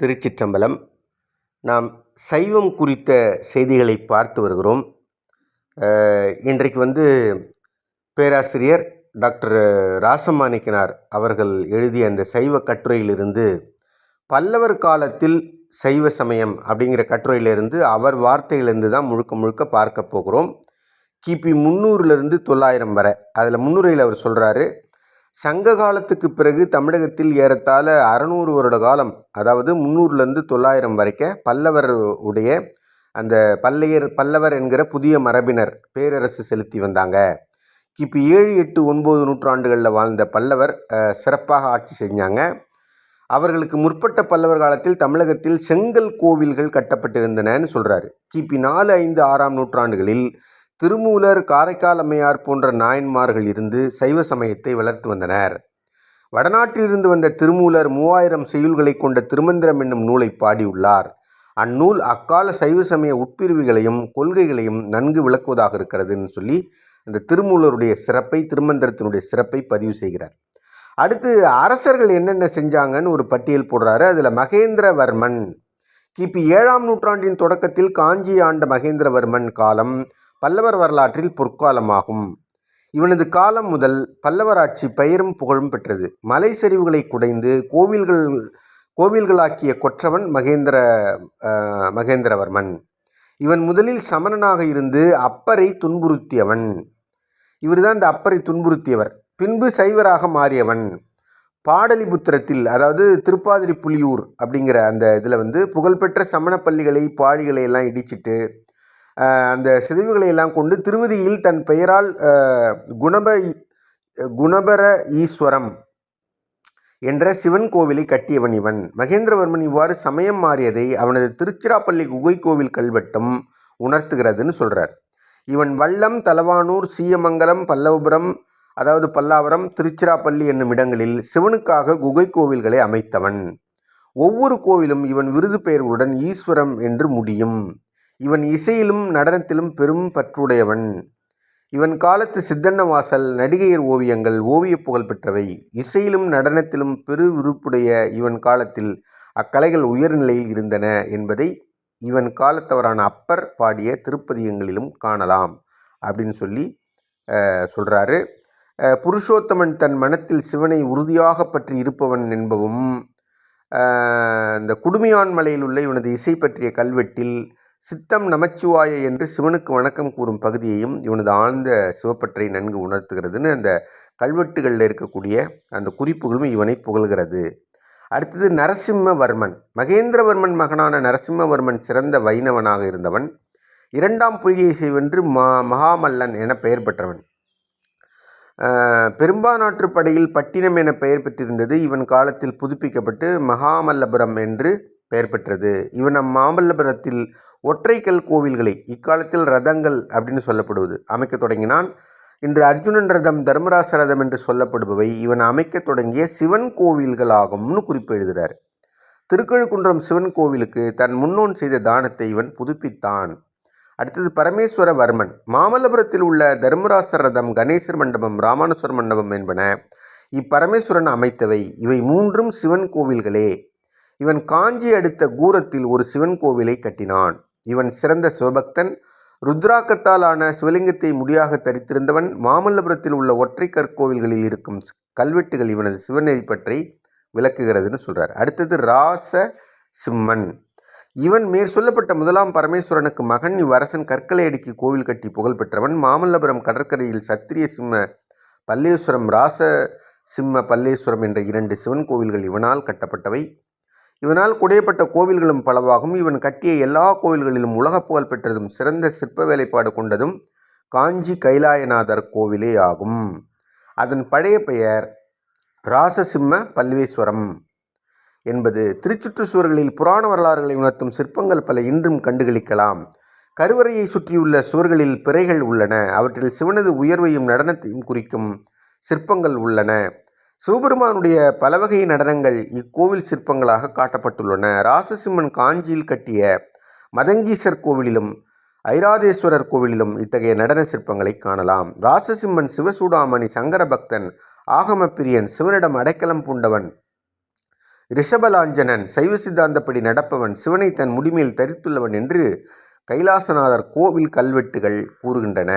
திருச்சிற்றம்பலம். நாம் சைவம் குறித்த செய்திகளை பார்த்து வருகிறோம். இன்றைக்கு வந்து பேராசிரியர் டாக்டர் ராசமாணிக்கனார் அவர்கள் எழுதிய அந்த சைவ கட்டுரையிலிருந்து பல்லவர் காலத்தில் சைவ சமயம் அப்படிங்கிற கட்டுரையிலிருந்து அவர் வார்த்தையிலிருந்து தான் முழுக்க முழுக்க பார்க்க போகிறோம். கிபி முந்நூறுலேருந்து தொள்ளாயிரம் வரை. அதில் முன்னுரையில் அவர் சொல்கிறாரு சங்க காலத்துக்கு பிறகு தமிழகத்தில் ஏறத்தாழ அறநூறு வருட காலம் அதாவது முந்நூறுலேருந்து தொள்ளாயிரம் வரைக்க பல்லவர் உடைய அந்த பல்லையர் பல்லவர் என்கிற புதிய மரபினர் பேரரசு செலுத்தி வந்தாங்க. கிபி ஏழு எட்டு ஒன்பது நூற்றாண்டுகளில் வாழ்ந்த பல்லவர் சிறப்பாக ஆட்சி செஞ்சாங்க. அவர்களுக்கு முற்பட்ட பல்லவர் காலத்தில் தமிழகத்தில் செங்கல் கோவில்கள் கட்டப்பட்டிருந்தனன்னு சொல்கிறாரு கிபி நாலு ஐந்து ஆறாம் நூற்றாண்டுகளில் திருமூலர் காரைக்கால் அம்மையார் போன்ற நாயன்மார்கள் இருந்து சைவ சமயத்தை வளர்த்து வந்தனர். வடநாட்டிலிருந்து வந்த திருமூலர் மூவாயிரம் செய்யுள்களை கொண்ட திருமந்திரம் என்னும் நூலை பாடியுள்ளார். அந்நூல் அக்கால சைவ சமய உட்பிரிவுகளையும் கொள்கைகளையும் நன்கு விளக்குவதாக இருக்கிறதுன்னு சொல்லி அந்த திருமூலருடைய சிறப்பை திருமந்திரத்தினுடைய சிறப்பை பதிவு செய்கிறார். அடுத்து அரசர்கள் என்னென்ன செஞ்சாங்கன்னு ஒரு பட்டியல் போடுறாரு. அதில் மகேந்திரவர்மன். கிபி ஏழாம் நூற்றாண்டின் தொடக்கத்தில் காஞ்சி ஆண்ட மகேந்திரவர்மன் காலம் பல்லவர் வரலாற்றில் பொற்காலமாகும். இவனது காலம் முதல் பல்லவராட்சி பெயரும் புகழும் பெற்றது. மலை சரிவுகளை குடைந்து கோவில்கள் கோவில்களாக்கிய கொற்றவன் மகேந்திர மகேந்திரவர்மன். இவன் முதலில் சமணனாக இருந்து அப்பரை துன்புறுத்தியவன். இவர்தான் இந்த அப்பரை துன்புறுத்தியவர். பின்பு சைவராக மாறியவன். பாடலிபுத்திரத்தில் அதாவது திருப்பாதிரி புலியூர் அப்படிங்கிற அந்த இதில் வந்து புகழ்பெற்ற சமண பள்ளிகளை பாழிகளை எல்லாம் இடிச்சிட்டு அந்த சிதைவுகளை எல்லாம் கொண்டு திருவதியில் தன் பெயரால் குணப குணபர ஈஸ்வரம் என்ற சிவன் கோவிலை கட்டியவன் இவன். மகேந்திரவர்மன் இவ்வாறு சமயம் மாறியதை அவனது திருச்சிராப்பள்ளி குகை கோவில் கல்வெட்டம் உணர்த்துகிறதுன்னு சொல்கிறார் இவன் வல்லம் தலவானூர் சீயமங்கலம் பல்லவபுரம் அதாவது பல்லாவரம் திருச்சிராப்பள்ளி என்னும் இடங்களில் சிவனுக்காக குகை கோவில்களை அமைத்தவன். ஒவ்வொரு கோவிலும் இவன் விருது பெயர்களுடன் ஈஸ்வரம் என்று முடியும். இவன் இசையிலும் நடனத்திலும் பெரும் பற்றுடையவன். இவன் காலத்து சித்தன்னவாசல் நடிகையர் ஓவியங்கள் ஓவிய புகழ் பெற்றவை. இசையிலும் நடனத்திலும் பெரு விருப்புடைய இவன் காலத்தில் அக்கலைகள் உயர்நிலையில் இருந்தன என்பதை இவன் காலத்தவரான அப்பர் பாடிய திருப்பதியங்களிலும் காணலாம் அப்படின்னு சொல்லி சொல்கிறாரு புருஷோத்தமன் தன் மனத்தில் சிவனை உறுதியாக பற்றி இருப்பவன் என்பவும் இந்த குடுமியான் மலையில் உள்ள இவனது இசை பற்றிய கல்வெட்டில் சித்தம் நமச்சிவாய என்று சிவனுக்கு வணக்கம் கூறும் பகுதியையும் இவனது ஆழ்ந்த சிவப்பற்றை நன்கு உணர்த்துகிறதுன்னு அந்த கல்வெட்டுகளில் இருக்கக்கூடிய அந்த குறிப்புகளும் இவனை புகழ்கிறது. அடுத்தது நரசிம்மவர்மன். மகேந்திரவர்மன் மகனான நரசிம்மவர்மன் சிறந்த வைணவனாக இருந்தவன். இரண்டாம் புலிகேசி வென்று மா மகாமல்லன் என பெயர் பெற்றவன். ஆஹ், படையில் பட்டினம் என பெயர் பெற்றிருந்தது இவன் காலத்தில் புதுப்பிக்கப்பட்டு மகாமல்லபுரம் என்று பெயர் பெற்றது. இவன் அம்மாமல்லபுரத்தில் ஒற்றைக்கல் கோவில்களை இக்காலத்தில் ரதங்கள் அப்படின்னு சொல்லப்படுவது அமைக்கத் தொடங்கினான். இன்று அர்ஜுனன் ரதம் தர்மராச ரதம் என்று சொல்லப்படுபவை இவன் அமைக்கத் தொடங்கிய சிவன் கோவில்களாகும்னு குறிப்பு எழுதுகிறார் திருக்கழுக்குன்றம் சிவன் கோவிலுக்கு தன் முன்னோன் செய்த தானத்தை இவன் புதுப்பித்தான். அடுத்தது பரமேஸ்வரவர்மன். மாமல்லபுரத்தில் உள்ள தர்மராச ரதம் கணேசர் மண்டபம் ராமானுஸ்வர மண்டபம் என்பன இப்பரமேஸ்வரன் அமைத்தவை. இவை மூன்றும் சிவன் கோவில்களே. இவன் காஞ்சி அடுத்த கூரத்தில் ஒரு சிவன் கோவிலை கட்டினான். இவன் சிறந்த சிவபக்தன். ருத்ராக்கத்தால் ஆன சிவலிங்கத்தை முடியாக தரித்திருந்தவன் மாமல்லபுரத்தில் உள்ள ஒற்றை கற்கோவில்களில் இருக்கும் கல்வெட்டுகள் இவனது சிவநெறி பற்றி விளக்குகிறதுன்னு சொல்கிறார் அடுத்தது ராச சிம்மன் இவன் மேற் சொல்லப்பட்ட முதலாம் பரமேஸ்வரனுக்கு மகன். இவ்வரசன் கற்களை அடுக்கி கோவில் கட்டி புகழ் பெற்றவன். மாமல்லபுரம் கடற்கரையில் சத்திரிய சிம்ம பல்லேஸ்வரம் ராச சிம்ம பல்லேஸ்வரம் என்ற இரண்டு சிவன் கோவில்கள் இவனால் கட்டப்பட்டவை. இவனால் குடையப்பட்ட கோவில்களும் பலவாகும். இவன் கட்டிய எல்லா கோவில்களிலும் உலக புகழ் பெற்றதும் சிறந்த சிற்ப வேலைப்பாடு கொண்டதும் காஞ்சி கைலாயநாதர் கோவிலே ஆகும். அதன் பழைய பெயர் ராசசிம்ம பல்வேஸ்வரம் என்பது திருச்சுற்று சுவர்களில் புராண வரலாறுகளை உணர்த்தும் சிற்பங்கள் பல இன்றும் கண்டுகளிக்கலாம். கருவறையை சுற்றியுள்ள சுவர்களில் பிறைகள் உள்ளன. அவற்றில் சிவனது உயர்வையும் நடனத்தையும் குறிக்கும் சிற்பங்கள் உள்ளன. சிவபெருமானுடைய பலவகை நடனங்கள் இக்கோவில் சிற்பங்களாக காட்டப்பட்டுள்ளன. ராசசிம்மன் காஞ்சியில் கட்டிய மதங்கீசர் கோவிலிலும் ஐராதேஸ்வரர் கோவிலிலும் இத்தகைய நடன சிற்பங்களை காணலாம். ராசசிம்மன் சிவசூடாமணி சங்கர பக்தன் ஆகமப்பிரியன் சிவனிடம் அடைக்கலம் பூண்டவன் ரிஷபலாஞ்சனன் சைவ சித்தாந்தப்படி நடப்பவன் சிவனை தன் முடிமேல் தரித்துள்ளவன் என்று கைலாசநாதர் கோவில் கல்வெட்டுகள் கூறுகின்றன.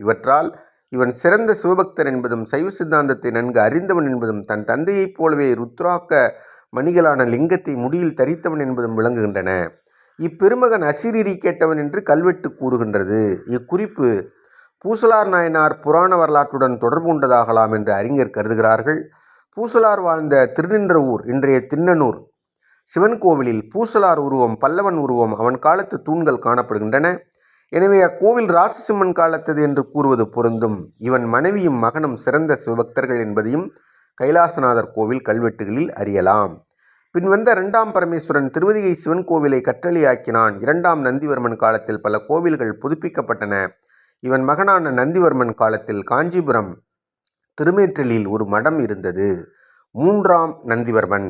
இவற்றால் இவன் சிறந்த சிவபக்தர் என்பதும் சைவ சித்தாந்தத்தை நன்கு அறிந்தவன் என்பதும் தன் தந்தையைப் போலவே ருத்ராக்க மணிகளான லிங்கத்தை முடியில் தரித்தவன் என்பதும் விளங்குகின்றன. இப்பெருமகன் அசிரீரி கேட்டவன் என்று கல்வெட்டு கூறுகின்றது. இக்குறிப்பு பூசலார் நாயனார் புராண வரலாற்றுடன் தொடர்பு கொண்டதாகலாம் என்று அறிஞர் கருதுகிறார்கள். பூசலார் வாழ்ந்த திருநின்றவூர் இன்றைய திண்ணனூர் சிவன் கோவிலில் பூசலார் உருவம் பல்லவன் உருவம் அவன் காலத்து தூண்கள் காணப்படுகின்றன. எனவே அக்கோவில் ராசசிம்மன் காலத்தது என்று கூறுவது பொருந்தும். இவன் மனைவியும் மகனும் சிறந்த சிவபக்தர்கள் என்பதையும் கைலாசநாதர் கோவில் கல்வெட்டுகளில் அறியலாம். பின் வந்த இரண்டாம் பரமேஸ்வரன் திருவதிகை சிவன் கோவிலை கற்றளியாக்கினான். இரண்டாம் நந்திவர்மன் காலத்தில் பல கோவில்கள் புதுப்பிக்கப்பட்டன. இவன் மகனான நந்திவர்மன் காலத்தில் காஞ்சிபுரம் திருமேற்றலில் ஒரு மடம் இருந்தது. மூன்றாம் நந்திவர்மன்.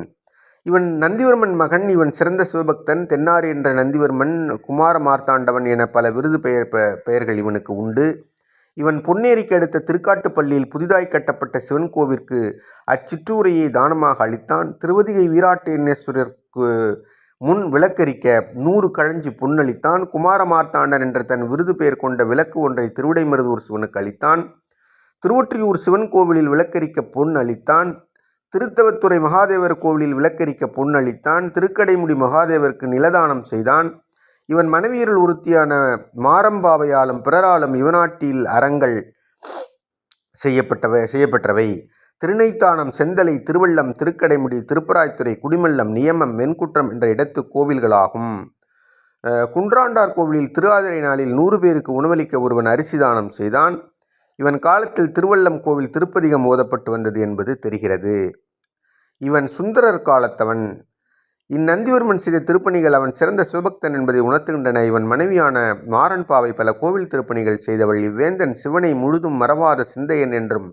இவன் நந்திவர்மன் மகன் இவன் சிறந்த சிவபக்தன் தென்னாறு என்ற நந்திவர்மன் குமார மார்த்தாண்டவன் என பல விருது பெயர் பெயர்கள் இவனுக்கு உண்டு. இவன் பொன்னேரிக்கு அடுத்த திருக்காட்டுப்பள்ளியில் புதிதாய் கட்டப்பட்ட சிவன் கோவிற்கு அச்சிற்றூரையை தானமாக அளித்தான். திருவதிகை வீராட்டேஸ்வரருக்கு முன் விளக்கரிக்க நூறு கழஞ்சி பொன்னளித்தான் குமார மார்த்தாண்டன் என்ற தன் விருது பெயர் கொண்ட விளக்கு ஒன்றை திருவிடைமருதூர் சிவனுக்கு அளித்தான். திருவொற்றியூர் சிவன் கோவிலில் விளக்கரிக்க பொன் அளித்தான். திருத்தவத்துறை மகாதேவர் கோவிலில் விளக்கரிக்க பொன்னளித்தான். திருக்கடைமுடி மகாதேவருக்கு நிலதானம் செய்தான். இவன் மனைவியருள் உறுத்தியான மாரம்பாவையாலும் பிறராலும் இவநாட்டில் அறங்கள் செய்யப்பட்டவை செய்யப்பட்டவை திருநைத்தானம் செந்தலை திருவள்ளம் திருக்கடைமுடி திருப்பராய்த்துறை குடிமல்லம் நியமம் வெண்குற்றம் என்ற இடத்து கோவில்களாகும். குன்றாண்டார் கோவிலில் திருவாதிரை நாளில் நூறு பேருக்கு உணவளிக்க ஒருவன் அரிசி தானம் செய்தான். இவன் காலத்தில் திருவள்ளம் கோவில் திருப்பதிகம் ஓதப்பட்டு வந்தது என்பது தெரிகிறது. இவன் சுந்தரர் காலத்தவன். இந்நந்திவர்மன் செய்த திருப்பணிகள் அவன் சிறந்த சிவபக்தன் என்பதை உணர்த்துகின்றன. இவன் மனைவியான மாறன்பாவை பல கோவில் திருப்பணிகள் செய்தவள். இவ்வேந்தன் சிவனை முழுதும் மறவாத சிந்தையன் என்றும்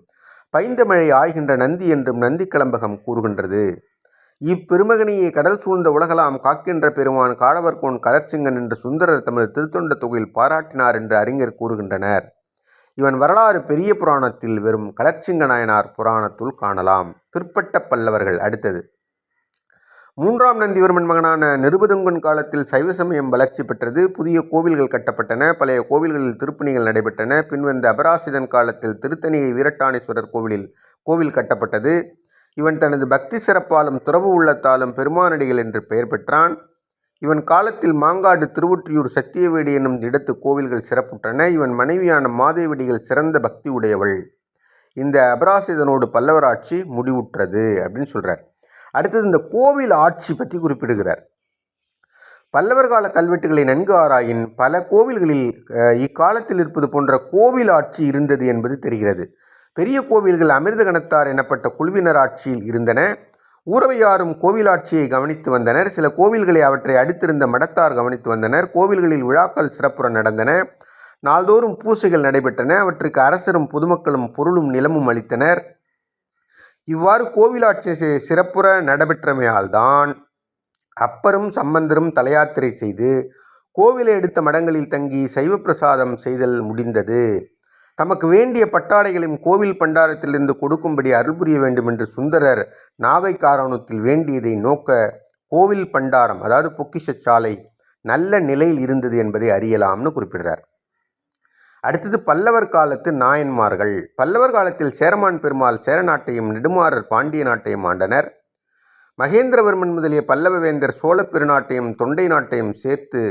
பைந்தமழை ஆய்கின்ற நந்தி என்றும் நந்தி கிளம்பகம் கூறுகின்றது. இப்பெருமகனியை கடல் சூழ்ந்த உலகலாம் காக்கின்ற பெருமான் காடவர்கோன் கலர்சிங்கன் என்று சுந்தரர் தமது திருத்தொண்ட தொகையில் பாராட்டினார் என்று அறிஞர் கூறுகின்றனர். இவன் வரலாறு பெரிய புராணத்தில் வெறும் கலர்ச்சிங்க நாயனார் புராணத்துள் காணலாம். பிற்பட்ட பல்லவர்கள் அடுத்தது. மூன்றாம் நந்திவர்மன் மகனான நிருபதுங்கன் காலத்தில் சைவ சமயம் வளர்ச்சி பெற்றது. புதிய கோவில்கள் கட்டப்பட்டன. பழைய கோவில்களில் திருப்பணிகள் நடைபெற்றன. பின்வந்த அபராசிதன் காலத்தில் திருத்தணியை வீரட்டானேஸ்வரர் கோவிலில் கோவில் கட்டப்பட்டது. இவன் தனது பக்தி சிறப்பாலும் துறவு உள்ளத்தாலும் பெருமானடிகள் என்று பெயர் பெற்றான். இவன் காலத்தில் மாங்காடு திருவொற்றியூர் சத்தியவேடி என்னும் இடத்து கோவில்கள் சிறப்புற்றன. இவன் மனைவியான மாதேவிடிகள் சிறந்த பக்தி உடையவள். இந்த அபராசிதனோடு பல்லவராட்சி முடிவுற்றது அப்படின்னு சொல்கிறார் அடுத்தது இந்த கோவில் ஆட்சி பற்றி குறிப்பிடுகிறார். பல்லவர் கால கல்வெட்டுகளை நன்கு ஆராயின் பல கோவில்களில் இக்காலத்தில் இருப்பது போன்ற கோவில் ஆட்சி இருந்தது என்பது தெரிகிறது. பெரிய கோவில்கள் அமிர்த கணத்தார் எனப்பட்ட குழுவினர் ஆட்சியில் இருந்தன. ஊரவையாரும் கோவிலாட்சியை கவனித்து வந்தனர். சில கோவில்களை அவற்றை அடுத்திருந்த மடத்தார் கவனித்து வந்தனர். கோவில்களில் விழாக்கள் சிறப்புற நடந்தன. நாள்தோறும் பூசைகள் நடைபெற்றன. அவற்றுக்கு அரசரும் பொதுமக்களும் பொருளும் நிலமும் அளித்தனர். இவ்வாறு கோவிலாட்சி சிறப்புற நடைபெற்றமையால்தான் அப்பரும் சம்பந்தரும் தலையாத்திரை செய்து கோவிலை எடுத்த மடங்களில் தங்கி சைவ பிரசாதம் செய்தல் முடிந்தது. தமக்கு வேண்டிய பட்டாடைகளையும் கோவில் பண்டாரத்திலிருந்து கொடுக்கும்படி அருள் புரிய வேண்டும் என்று சுந்தரர் நாவை காரணத்தில் வேண்டியதை நோக்க கோவில் பண்டாரம் அதாவது பொக்கிஷ சாலை நல்ல நிலையில் இருந்தது என்பதை அறியலாம்னு குறிப்பிடுறார். அடுத்தது பல்லவர் காலத்து நாயன்மார்கள். பல்லவர் காலத்தில் சேரமான் பெருமாள் சேரநாட்டையும் நெடுமாறர் பாண்டிய நாட்டையும் ஆண்டனர். மகேந்திரவர்மன் முதலிய பல்லவ வேந்தர் சோழ பெருநாட்டையும் தொண்டை நாட்டையும் சேர்த்து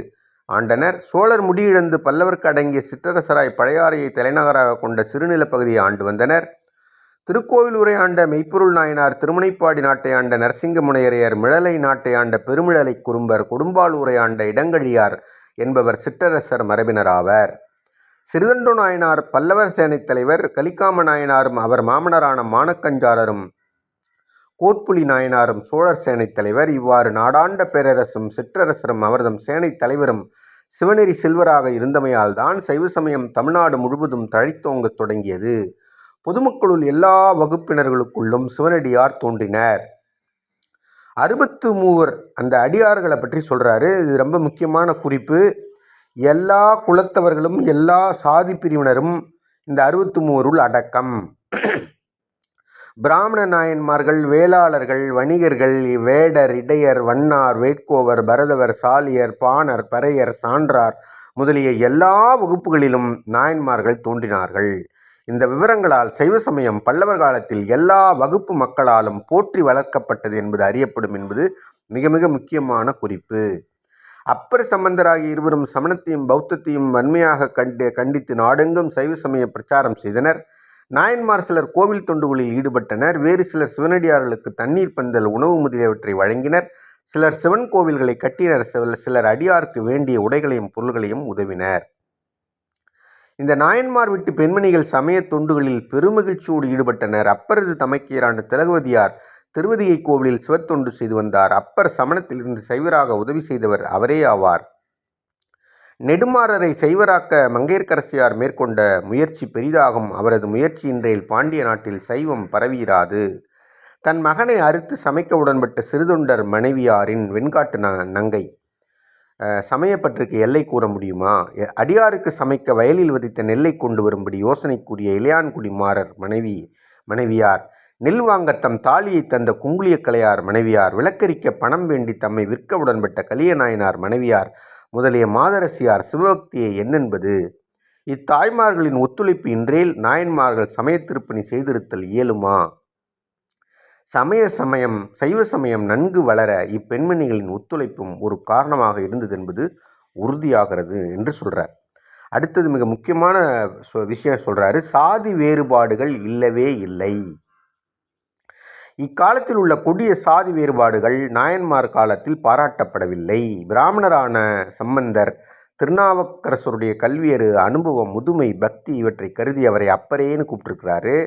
ஆண்டனர் சோழர் முடியிழந்து பல்லவர்க்கு அடங்கிய சிற்றரசராய் பழையாறையை தலைநகராக கொண்ட சிறுநிலப்பகுதியை ஆண்டு வந்தனர். திருக்கோவிலூரை ஆண்ட மெய்ப்பொருள் நாயனார் திருமுனைப்பாடி நாட்டை ஆண்ட நரசிங்க முனையரையர் மிழலை நாட்டை ஆண்ட பெருமிழலை குறும்பர் கொடும்பாலூரை ஆண்ட இடங்கழியார் என்பவர் சிற்றரசர் மரபினராவர். சிறுதண்டு நாயனார் பல்லவர் சேனைத் தலைவர் கலிக்காம நாயனாரும் அவர் மாமனரான மானக்கஞ்சாரரும் கோட்புலி நாயனாரும் சோழர் சேனைத் தலைவர் இவ்வாறு நாடாண்ட பேரரசும் சிற்றரசரும் அவர்தம் சேனைத் தலைவரும் சிவநெறி செல்வராக இருந்தமையால் தான் சைவ சமயம் தமிழ்நாடு முழுவதும் தழைத்தோங்கத் தொடங்கியது. பொதுமக்களுள் எல்லா வகுப்பினர்களுக்குள்ளும் சிவனடியார் தோன்றினர். அறுபத்து மூவர் அந்த அடியார்களை பற்றி சொல்கிறாரு இது ரொம்ப முக்கியமான குறிப்பு. எல்லா குலத்தவர்களும் எல்லா சாதி பிரிவினரும் இந்த அறுபத்து மூவருள் அடக்கம். பிராமண நாயன்மார்கள் வேளாளர்கள் வணிகர்கள் வேடர் இடையர் வண்ணார் வேட்கோவர் பரதவர் சாலியர் பாணர் பறையர் சான்றார் முதலிய எல்லா வகுப்புகளிலும் நாயன்மார்கள் தோன்றினார்கள். இந்த விவரங்களால் சைவ சமயம் பல்லவர் காலத்தில் எல்லா வகுப்பு மக்களாலும் போற்றி வளர்க்கப்பட்டது என்பது அறியப்படும் என்பது மிக மிக முக்கியமான குறிப்பு. அப்பர் சம்பந்தராகி இருவரும் சமணத்தையும் பௌத்தத்தையும் வன்மையாக கண்டு கண்டித்து நாடெங்கும் சைவ சமய பிரச்சாரம் செய்தனர். நாயன்மார் சிலர் கோவில் தொண்டுகளில் ஈடுபட்டனர். வேறு சிலர் சிவனடியார்களுக்கு தண்ணீர் பந்தல் உணவு முதலியவற்றை வழங்கினர். சிலர் சிவன் கோவில்களை கட்டினர். சில- சிலர் அடியாருக்கு வேண்டிய உடைகளையும் பொருள்களையும் உதவினர். இந்த நாயன்மார் விட்டு பெண்மணிகள் சமய தொண்டுகளில் பெருமகிழ்ச்சியோடு ஈடுபட்டனர். அப்பரது தமக்கியரான திலகவதியார் திருவதிகை கோவிலில் சிவத்தொண்டு செய்து வந்தார். அப்பர் சமணத்திலிருந்து சைவராக உதவி செய்தவர் அவரே ஆவார். நெடுமாறரை சைவராக்க மங்கையர்க்கரசியார் மேற்கொண்ட முயற்சி பெரிதாகும். அவரது முயற்சியின்றையில் பாண்டிய நாட்டில் சைவம் பரவியிராது தன் மகனை அறுத்து சமைக்க உடன்பட்ட சிறுதொண்டர் மனைவியாரின் வெண்காட்டு ந நங்கை. சமயப்பற்றுக்கு எல்லை கூற முடியுமா? அடியாருக்கு சமைக்க வயலில் விதித்த நெல்லை கொண்டு வரும்படி யோசனை கூறிய இளையான்குடி மாறர் மனைவி மனைவியார் நெல் வாங்க தம் தாலியை தந்த குங்குளிய கலையார் மனைவியார் விளக்கரிக்க பணம் வேண்டி தம்மை விற்க உடன்பட்ட கலியநாயனார் மனைவியார் முதலிய மாதரசியார் சிவபக்தியை என்னென்பது? இத்தாய்மார்களின் ஒத்துழைப்பு இன்றேல் நாயன்மார்கள் சமயத்திருப்பணி செய்திருத்தல் இயலுமா? சமய சமயம் சைவ சமயம் நன்கு வளர இப்பெண்மணிகளின் ஒத்துழைப்பும் ஒரு காரணமாக இருந்தது என்பது உறுதியாகிறது என்று சொல்கிறார் அடுத்தது மிக முக்கியமான சொ- விஷயம் சொல்கிறாரு சாதி வேறுபாடுகள் இல்லவே இல்லை. இக்காலத்தில் உள்ள கொடிய சாதி வேறுபாடுகள் நாயன்மார் காலத்தில் பாராட்டப்படவில்லை. பிராமணரான சம்பந்தர் திருநாவுக்கரசருடைய கல்வியறு அனுபவம் முதுமை பக்தி இவற்றை கருதி அவரை அப்பரேன்னு கூப்பிட்டுருக்கிறாரு.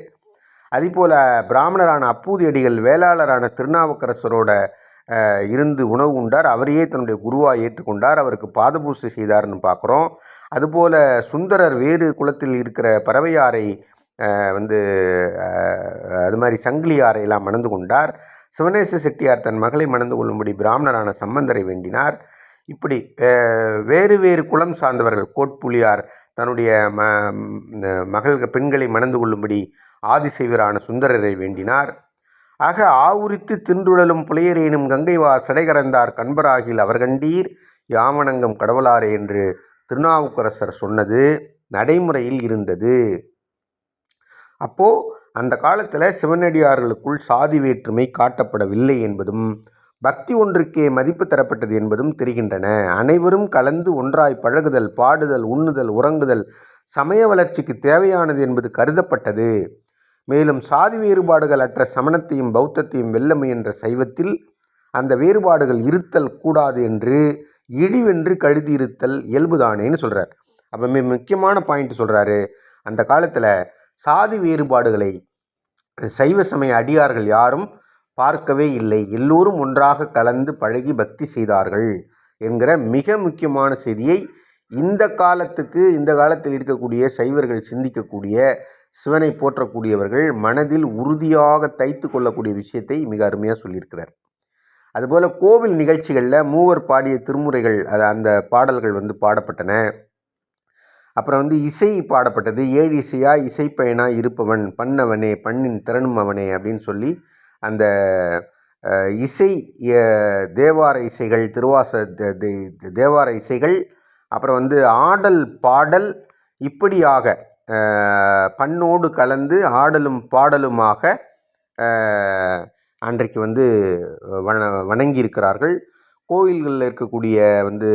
அதேபோல் பிராமணரான அப்பூதியடிகள் வேளாளரான திருநாவுக்கரசரோட இருந்து உணவு உண்டார். அவரையே தன்னுடைய குருவாக ஏற்றுக்கொண்டார். அவருக்கு பாதபூசை செய்தார்னு பார்க்குறோம். அதுபோல் சுந்தரர் வேறு குலத்தில் இருக்கிற பறவையாரை வந்து அது மாதிரி சங்கிலியாரை எல்லாம் மணந்து கொண்டார். சிவனேச செட்டியார் தன் மகளை மணந்து கொள்ளும்படி பிராமணரான சம்பந்தரை வேண்டினார். இப்படி வேறு வேறு குலம் சார்ந்தவர்கள் கோட்புலியார் தன்னுடைய ம மகள் பெண்களை மணந்து கொள்ளும்படி ஆதிசைவரான சுந்தரரை வேண்டினார். ஆக ஆவுரித்து தின்றுழலும் புலையரேனும் கங்கைவார் சடைகரந்தார் கண்பராகில் அவர் கண்டீர். கடவுளாரே என்று திருநாவுக்கரசர் சொன்னது நடைமுறையில் இருந்தது. அப்போது அந்த காலத்தில் சிவனடியார்களுக்குள் சாதி வேற்றுமை காட்டப்படவில்லை என்பதும் பக்தி ஒன்றுக்கே மதிப்பு தரப்பட்டது என்பதும் தெரிகின்றன. அனைவரும் கலந்து ஒன்றாய் பழகுதல் பாடுதல் உண்ணுதல் உறங்குதல் சமய வளர்ச்சிக்கு தேவையானது என்பது கருதப்பட்டது. மேலும் சாதி வேறுபாடுகள் அற்ற சமணத்தையும் பௌத்தத்தையும் வெல்ல முயன்ற சைவத்தில் அந்த வேறுபாடுகள் இருத்தல் கூடாது என்று இழிவென்று கழுதி இருத்தல் இயல்புதானேன்னு சொல்கிறார் அப்போ மிக முக்கியமான பாயிண்ட் சொல்கிறாரு அந்த காலத்தில் சாதி வேறுபாடுகளை சைவ சமய அடியார்கள் யாரும் பார்க்கவே இல்லை. எல்லோரும் ஒன்றாக கலந்து பழகி பக்தி செய்தார்கள் என்கிற மிக முக்கியமான செய்தியை இந்த காலத்துக்கு இந்த காலத்தில் இருக்கக்கூடிய சைவர்கள் சிந்திக்கக்கூடிய சிவனை போற்றக்கூடியவர்கள் மனதில் உறுதியாக தைத்து கொள்ளக்கூடிய விஷயத்தை மிக அருமையாக சொல்லியிருக்கிறார். அதுபோல் கோவில் நிகழ்ச்சிகளில் மூவர் பாடிய திருமுறைகள் அது அந்த பாடல்கள் வந்து பாடப்பட்டன. அப்புறம் வந்து இசை பாடப்பட்டது. ஏழு இசையா இசைப்பயனா இருப்பவன் பண்ணவனே பண்ணின் திறனும் அவனே அப்படின்னு சொல்லி அந்த இசை தேவார இசைகள் திருவாச தேவார இசைகள் அப்புறம் வந்து ஆடல் பாடல் இப்படியாக பண்ணோடு கலந்து ஆடலும் பாடலுமாக அன்றைக்கு வந்து வண வணங்கியிருக்கிறார்கள். கோயில்களில் இருக்கக்கூடிய வந்து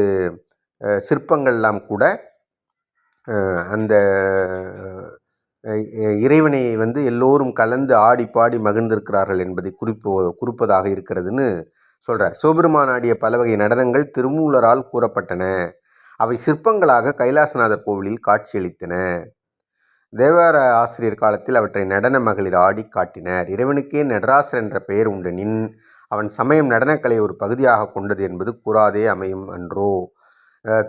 சிற்பங்கள்லாம் கூட அந்த இறைவனை வந்து எல்லோரும் கலந்து ஆடி பாடி மகிழ்ந்திருக்கிறார்கள் என்பதை குறிப்பு குறிப்பதாக இருக்கிறதுன்னு சொல்கிறார் சிவபெருமான் ஆடிய பல வகை நடனங்கள் திருமூலரால் கூறப்பட்டன. அவை சிற்பங்களாக கைலாசநாதர் கோவிலில் காட்சியளித்தன. தேவார ஆசிரியர் காலத்தில் அவற்றை நடன மகளிர் ஆடி காட்டினர். இறைவனுக்கே நடராசர் என்ற பெயர் உண்டெனின் அவன் சமயம் நடனக்கலை ஒரு பகுதியாக கொண்டது என்பது கூறாதே அமையும் அன்றோ.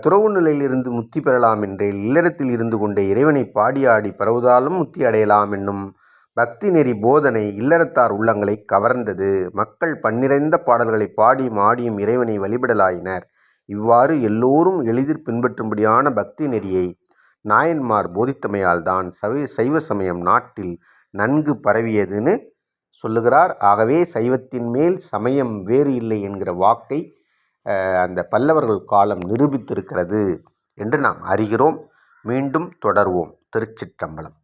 துறவு நிலையிலிருந்து முத்தி பெறலாம் என்றே இல்லறத்தில் இருந்து கொண்டே இறைவனை பாடி ஆடி பரவுதாலும் முத்தி அடையலாம் என்னும் பக்தி நெறி போதனை இல்லறத்தார் உள்ளங்களை கவர்ந்தது. மக்கள் பன்னிறைந்த பாடல்களை பாடியும் ஆடியும் இறைவனை வழிபடலாயினர். இவ்வாறு எல்லோரும் எளிதில் பின்பற்றும்படியான பக்தி நெறியை நாயன்மார் போதித்தமையால் தான் சவி சைவ சமயம் நாட்டில் நன்கு பரவியதுன்னு சொல்லுகிறார். ஆகவே சைவத்தின் மேல் சமயம் வேறு இல்லை என்கிற வாக்கை அந்த பல்லவர்கள் காலம் நிரூபித்திருக்கிறது என்று நாம் அறிகிறோம். மீண்டும் தொடர்வோம். திருச்சிற்றம்பலம்.